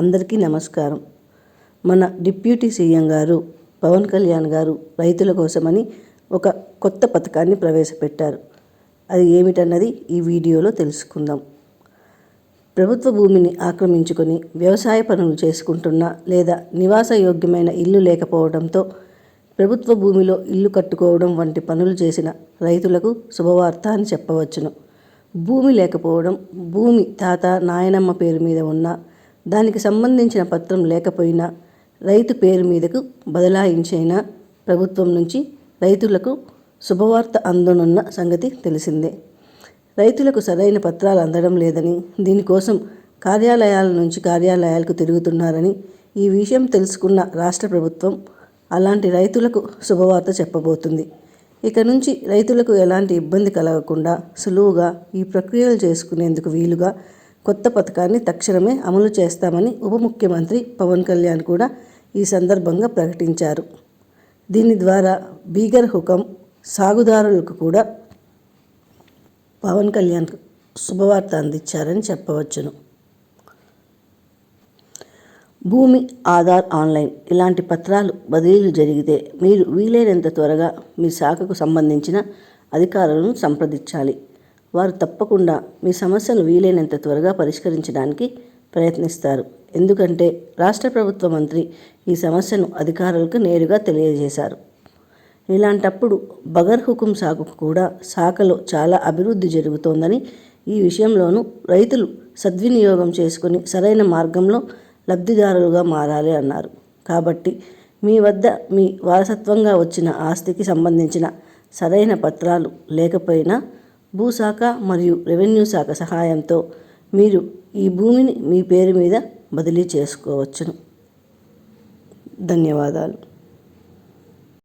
అందరికీ నమస్కారం. మన డిప్యూటీ సీఎం గారు పవన్ కళ్యాణ్ గారు రైతుల కోసమని ఒక కొత్త పథకాన్ని ప్రవేశపెట్టారు. అది ఏమిటన్నది ఈ వీడియోలో తెలుసుకుందాం. ప్రభుత్వ భూమిని ఆక్రమించుకొని వ్యవసాయ పనులు చేసుకుంటున్న లేదా నివాస యోగ్యమైన ఇల్లు లేకపోవడంతో ప్రభుత్వ భూమిలో ఇల్లు కట్టుకోవడం వంటి పనులు చేసిన రైతులకు శుభవార్త అని చెప్పవచ్చును. భూమి లేకపోవడం భూమి తాత నాయనమ్మ పేరు మీద ఉన్న దానికి సంబంధించిన పత్రం లేకపోయినా రైతు పేరు మీదకు బదలాయించైనా ప్రభుత్వం నుంచి రైతులకు శుభవార్త అందనున్న సంగతి తెలిసిందే. రైతులకు సరైన పత్రాలు అందడం లేదని దీనికోసం కార్యాలయాల నుంచి కార్యాలయాలకు తిరుగుతున్నారని ఈ విషయం తెలుసుకున్న రాష్ట్ర ప్రభుత్వం అలాంటి రైతులకు శుభవార్త చెప్పబోతుంది. ఇక నుంచి రైతులకు ఎలాంటి ఇబ్బంది కలగకుండా సులువుగా ఈ ప్రక్రియలు చేసుకునేందుకు వీలుగా కొత్త పథకాన్ని తక్షణమే అమలు చేస్తామని ఉప ముఖ్యమంత్రి పవన్ కళ్యాణ్ కూడా ఈ సందర్భంగా ప్రకటించారు. దీని ద్వారా బీగర్ హుకం సాగుదారులకు కూడా పవన్ కళ్యాణ్ శుభవార్త అందించారని చెప్పవచ్చును. భూమి ఆధార్ ఆన్లైన్ ఇలాంటి పత్రాలు బదిలీలు జరిగితే మీరు వీలైనంత త్వరగా మీ శాఖకు సంబంధించిన అధికారులను సంప్రదించాలి. వారు తప్పకుండా మీ సమస్యను వీలైనంత త్వరగా పరిష్కరించడానికి ప్రయత్నిస్తారు. ఎందుకంటే రాష్ట్ర ప్రభుత్వ మంత్రి ఈ సమస్యను అధికారులకు నేరుగా తెలియజేశారు. ఇలాంటప్పుడు బగర్ హుకుం సాగుకు కూడా శాఖలో చాలా అభివృద్ధి జరుగుతోందని ఈ విషయంలోనూ రైతులు సద్వినియోగం చేసుకుని సరైన మార్గంలో లబ్ధిదారులుగా మారాలి అన్నారు. కాబట్టి మీ వద్ద మీ వారసత్వంగా వచ్చిన ఆస్తికి సంబంధించిన సరైన పత్రాలు లేకపోయినా భూశాఖ మరియు రెవెన్యూ శాఖ సహాయంతో మీరు ఈ భూమిని మీ పేరు మీద బదిలీ చేసుకోవచ్చును. ధన్యవాదాలు.